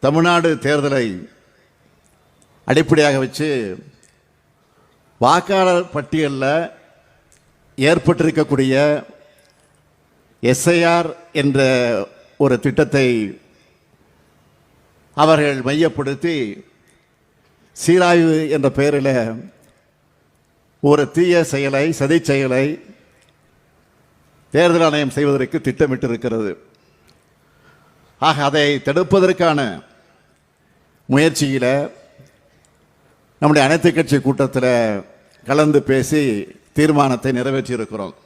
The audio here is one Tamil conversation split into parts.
தமிழ்நாடு தேர்தலை அடிப்படையாக வச்சு வாக்காளர் பட்டியலில் ஏற்பட்டிருக்கக்கூடிய எஸ்ஐஆர் என்ற ஒரு திட்டத்தை அவர்கள் மையப்படுத்தி சீராய்வு என்ற பெயரில் ஒரு தீய செயலை சதி செயலை தேர்தல் ஆணையம் செய்வதற்கு திட்டமிட்டிருக்கிறது. ஆக அதை தடுப்பதற்கான முயற்சியில் நம்முடைய அனைத்து கட்சி கூட்டத்தில் கலந்து பேசி தீர்மானத்தை நிறைவேற்றியிருக்கிறோம்.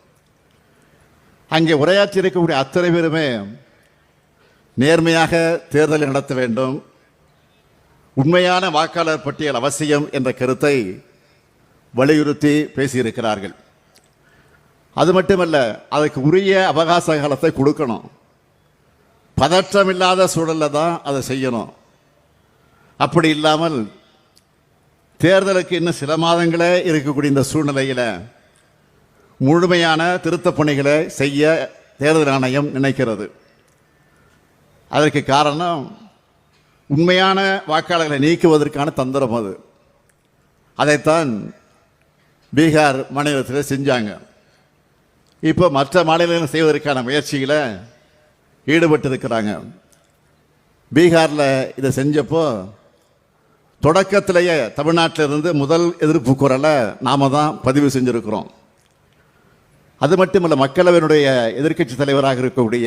அங்கே உரையாற்றி இருக்கக்கூடிய அத்தனை பேருமே நேர்மையாக தேர்தலை நடத்த வேண்டும். உண்மையான வாக்காளர் பட்டியல் அவசியம் என்ற கருத்தை வலியுறுத்தி பேசியிருக்கிறார்கள். அது மட்டுமல்ல அதுக்கு உரிய அவகாச காலத்தை கொடுக்கணும். பதற்றமில்லாத சூழலில் தான் அதை செய்யணும். அப்படி இல்லாமல் தேர்தலுக்கு இன்னும் சில மாதங்களே இருக்கக்கூடிய இந்த சூழ்நிலையில் முழுமையான திருத்தப் பணிகளை செய்ய தேர்தல் ஆணையம் நினைக்கிறது. அதற்கு காரணம் உண்மையான வாக்காளர்களை நீக்குவதற்கான தந்திரம் அது. அதைத்தான் பீகார் மாநிலத்தில் செஞ்சாங்க. இப்போ மற்ற மாநிலங்கள் செய்வதற்கான முயற்சியில் ஈடுபட்டு இருக்கிறாங்க பீகாரில் இதை செஞ்சப்போ தொடக்கத்திலேயே தமிழ்நாட்டிலிருந்து முதல் எதிர்ப்பு குரலை நாம தான் பதிவு செஞ்சுருக்கிறோம். அது மட்டும் இல்லை மக்களவையினுடைய எதிர்க்கட்சி தலைவராக இருக்கக்கூடிய